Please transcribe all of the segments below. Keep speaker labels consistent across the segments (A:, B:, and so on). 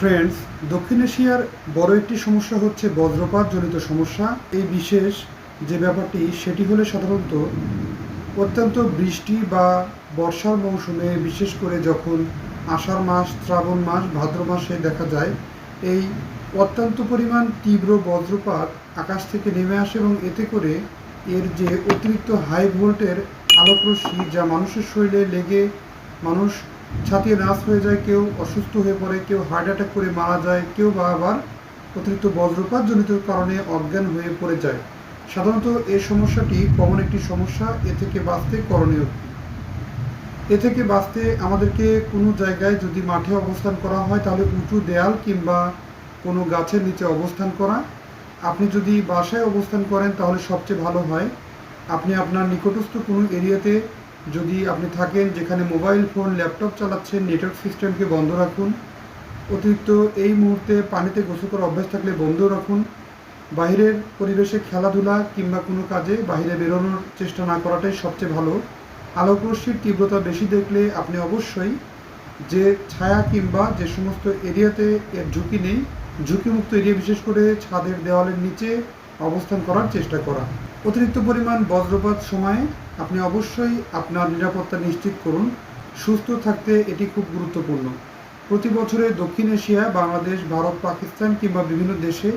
A: Friends দক্ষিণ এশিয়ার বড় একটি সমস্যা হচ্ছে বজ্রপাত জনিত সমস্যা। এই বিশেষ যে ব্যাপারটি, সেটি হলে সাধারণত অত্যন্ত বৃষ্টি বা বর্ষার মৌসুমে, বিশেষ করে যখন আষাঢ় মাস, শ্রাবণ মাস, ভাদ্র মাসে দেখা যায়, এই অত্যন্ত পরিমাণ তীব্র বজ্রপাত আকাশ থেকে নেমে আসে এবং এতে করে এর যে অতিরিক্ত হাই ভোল্টের আলোকরশ্মি, যা মানুষের শরীরে লেগে মানুষ ছাতিয়ে নাশ হয়ে যায়, কেউ অসুস্থ হয়ে পড়ে, কেউ হার্ট অ্যাটাক করে মারা যায়, কেউ বা আবার অতিরিক্ত বজ্রপাত জনিত কারণে অজ্ঞান হয়ে পড়ে যায়। সাধারণত এই সমস্যাটি কমন একটি সমস্যা, এ থেকে বাঁচতে করণীয়। এ থেকে বাঁচতে আমাদেরকে কোনো জায়গায় যদি মাঠে অবস্থান করা হয়, তাহলে উঁচু দেয়াল কিংবা কোনো গাছের নিচে অবস্থান করা। আপনি যদি বাসায় অবস্থান করেন, তাহলে সবচেয়ে ভালো হয়। আপনি আপনার নিকটস্থ কোনো এরিয়াতে যদি আপনি থাকেন যেখানে মোবাইল ফোন, ল্যাপটপ চালাচ্ছেন, নেটওয়ার্ক সিস্টেমকে বন্ধ রাখুন, অতিরিক্ত এই মুহূর্তে পানিতে গোসল করার অভ্যাস থাকলে বন্ধ রাখুন। বাইরের পরিবেশে খেলাধুলা কিংবা কোনো কাজে বাইরে বেরোনোর চেষ্টা না করাটাই সবচেয়ে ভালো। আলোক রশ্মির তীব্রতা বেশি দেখলে আপনি অবশ্যই যে ছায়া কিংবা যে সমস্ত এরিয়াতে এর ঝুঁকি নেই, ঝুঁকিমুক্ত এরিয়া বিশেষ করে ছাদের দেওয়ালের নিচে অবস্থান করার চেষ্টা করা। অতিরিক্ত পরিমাণ বজ্রপাত সময়ে আপনি অবশ্যই আপনার নিরাপত্তা নিশ্চিত করুন। সুস্থ থাকতে এটি খুব গুরুত্বপূর্ণ। প্রতি বছরে দক্ষিণ এশিয়া, বাংলাদেশ, ভারত, পাকিস্তান কিংবা বিভিন্ন দেশে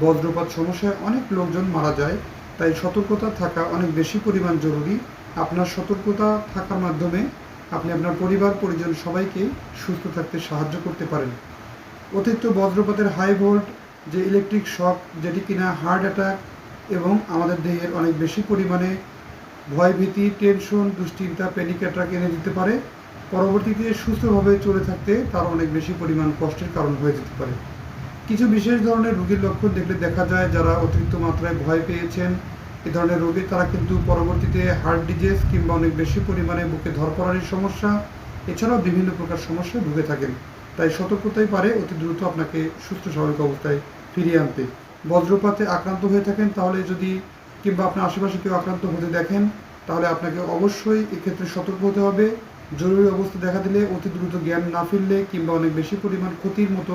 A: বজ্রপাত সমস্যায় অনেক লোকজন মারা যায়। তাই সতর্কতা থাকা অনেক বেশি পরিমাণ জরুরি। আপনার সতর্কতা থাকার মাধ্যমে আপনি আপনার পরিবার, পরিজন সবাইকে সুস্থ থাকতে সাহায্য করতে পারেন। অতিরিক্ত বজ্রপাতের হাই ভোল্ট যে ইলেকট্রিক শক যেটি কিনা হার্ট অ্যাটাক এবং আমাদের দেহের অনেক বেশি পরিমাণে ভয়ভীতি টেনশন দুশ্চিন্তা প্যানিক অ্যাটাক এনে দিতে পারে। পরবর্তীতে সুস্থভাবে চলে থাকতে তার অনেক বেশি পরিমাণ কষ্টের কারণ হয়ে যেতে পারে। কিছু বিশেষ ধরনের রোগীর লক্ষণ দেখলে দেখা যায়, যারা অতিরিক্ত মাত্রায় ভয় পেয়েছেন, এ ধরনের রোগী তারা কিন্তু পরবর্তীতে হার্ট ডিজিজ কিংবা অনেক বেশি পরিমাণে বুকে ধরপড়ারির সমস্যা। এছাড়াও বিভিন্ন প্রকার সমস্যায় ভুগে থাকেন। তাই সতর্কতাই পারে অতি দ্রুত আপনাকে সুস্থ স্বাভাবিক অবস্থায় ফিরিয়ে আনতে। বজ্রপাতে আক্রান্ত হয়ে থাকেন তাহলে যদি কিংবা আপনার আশেপাশে কেউ আক্রান্ত হতে দেখেন, তাহলে আপনাকে অবশ্যই এক্ষেত্রে সতর্ক হতে হবে। জরুরি অবস্থা দেখা দিলে অতি দ্রুত জ্ঞান না ফিরলে কিংবা অনেক বেশি পরিমাণ ক্ষতির মতো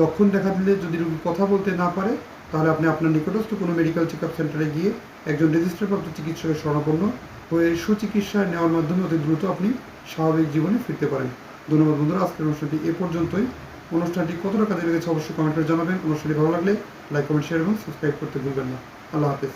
A: লক্ষণ দেখা দিলে যদি রোগী কথা বলতে না পারে, তাহলে আপনি আপনার নিকটস্থ কোনো মেডিকেল চেক আপ সেন্টারে গিয়ে একজন রেজিস্টারপ্রাপ্ত চিকিৎসকের শরণাপন্ন হয়ে সুচিকিৎসা নেওয়ার মাধ্যমে অতি দ্রুত আপনি স্বাভাবিক জীবনে ফিরতে পারেন। ধন্যবাদ বন্ধুরা, আজকের অনুষ্ঠানটি এ পর্যন্তই। অনুষ্ঠানটি কতটা কাজে লেগেছে অবশ্যই কমেন্টে জানাবেন। অনুষ্ঠানটি ভালো লাগলে লাইক কমেন্ট শেয়ার এবং সাবস্ক্রাইব করতে ভুলবেন না। আল্লাহ হাফেজ।